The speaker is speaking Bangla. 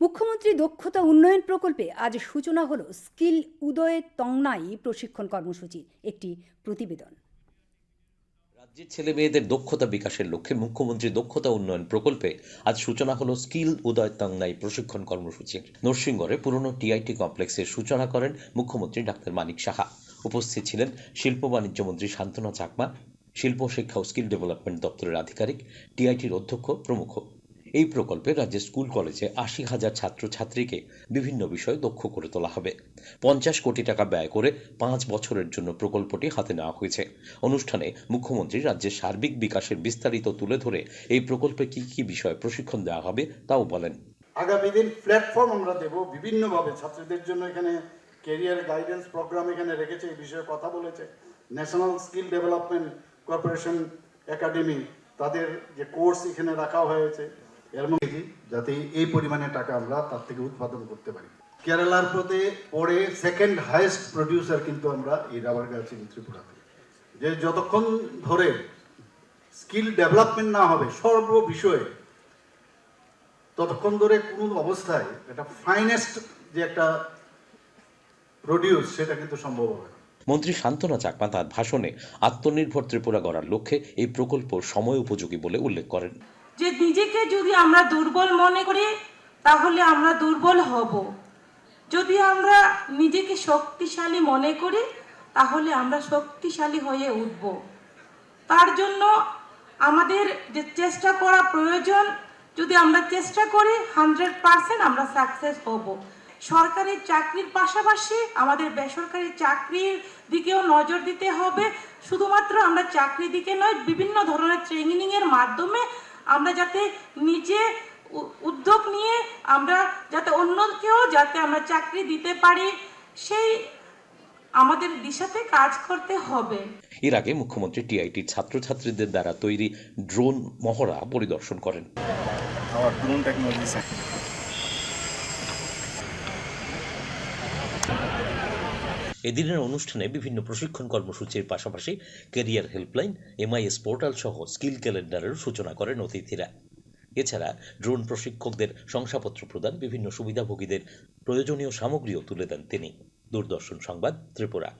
মুখ্যমন্ত্রী দক্ষতা উন্নয়ন প্রকল্পে আজ সূচনা হলো স্কিল উদয় তংনাই প্রশিক্ষণ কর্মসূচির একটি প্রতিবেদন। রাজ্যের ছেলে মেয়েদের দক্ষতা বিকাশের লক্ষ্যে মুখ্যমন্ত্রী দক্ষতা উন্নয়ন প্রকল্পে আজ সূচনা হলো স্কিল উদয় তাংনাই প্রশিক্ষণ কর্মসূচি। নরসিংগড়ে পুরনো টিআইটি কমপ্লেক্সের সূচনা করেন মুখ্যমন্ত্রী ডাক্তার মানিক সাহা। উপস্থিত ছিলেন শিল্প বাণিজ্য মন্ত্রী শান্তনা চাকমা, শিল্প, শিক্ষা ও স্কিল ডেভেলপমেন্ট দপ্তরের আধিকারিক, টিআইটির অধ্যক্ষ প্রমুখ। এই প্রকল্পে রাজ্যের স্কুল, কলেজে আশি হাজার ছাত্রছাত্রীকে বিভিন্ন বিষয়ে দক্ষ করে তোলা হবে। পঞ্চাশ কোটি টাকা ব্যয় করে পাঁচ বছরের জন্য প্রকল্পটি হাতে নেওয়া হয়েছে। অনুষ্ঠানে মুখ্যমন্ত্রী রাজ্যের সার্বিক বিকাশের বিস্তারিত তুলে ধরে এই প্রকল্পে কি কি বিষয়ে প্রশিক্ষণ দেওয়া হবে তাও বলেন। আগামী দিন প্ল্যাটফর্ম আমরা দেব বিভিন্নভাবে ছাত্রীদের জন্য এখানে কেরিয়ার গাইডেন্স প্রোগ্রাম এখানে রেখেছে, এই বিষয়ে কথা বলেছে। National skill development corporation academy, তাদের যে কোর্স এখানে রাখা হয়েছে। এর মধ্যে যাতে এই পরিমাণে টাকা আমরা তার থেকে উৎপাদন করতে পারি। কেরালার পথে পরে সেকেন্ড হাইয়েস্ট প্রডিউসার কিন্তু আমরা এই রাবার গাছ ত্রিপুরাতে। যে যতক্ষণ ধরে স্কিল ডেভেলপমেন্ট না হবে সর্ব বিষয়ে ততক্ষণ ধরে কোনো অবস্থায় এটা ফাইনেস্ট যে একটা প্রডিউস সেটা কিন্তু সম্ভব হবে না। মন্ত্রী শান্তনা চাকমা তার ভাষণে আত্মনির্ভর ত্রিপুরা গড়ার লক্ষ্যে এই প্রকল্প সময় উপযোগী বলে উল্লেখ করেন। যে নিজেকে যদি আমরা দুর্বল মনে করি, তাহলে আমরা দুর্বল হব। যদি আমরা নিজেকে শক্তিশালী মনে করি, তাহলে আমরা শক্তিশালী হয়ে উঠব। তার জন্য আমাদের যে চেষ্টা করা প্রয়োজন, যদি আমরা চেষ্টা করি, হান্ড্রেড পারসেন্ট আমরা সাকসেস হব। সরকারি চাকরির পাশাপাশি আমাদের বেসরকারি চাকরির দিকেও নজর দিতে হবে। শুধুমাত্র আমরা চাকরি দিকে নয়, বিভিন্ন ধরনের ট্রেনিংয়ের মাধ্যমে আমরা যাতে নিজে উ- উদ্যোগ নিয়ে আমরা যাতে অন্যকেও যাতে আমরা চাকরি দিতে পারি সেই আমাদের দিশাতে কাজ করতে হবে। এর আগে মুখ্যমন্ত্রী টিআইটির ছাত্রছাত্রীদের দ্বারা তৈরি ড্রোন মহড়া পরিদর্শন করেন। ড্রোন drone এদিনের অনুষ্ঠানে বিভিন্ন প্রশিক্ষণ কর্মসূচির পাশাপাশি কেরিয়ার হেল্পলাইন, এমআইএস পোর্টাল সহ স্কিল ক্যালেন্ডারের সূচনা করেন অতিথিরা। এছাড়া ড্রোন প্রশিক্ষকদের শংসাপত্র প্রদান বিভিন্ন সুবিধাভোগীদের প্রয়োজনীয় সামগ্রীও তুলে দেন তিনি। দূরদর্শন সংবাদ ত্রিপুরা।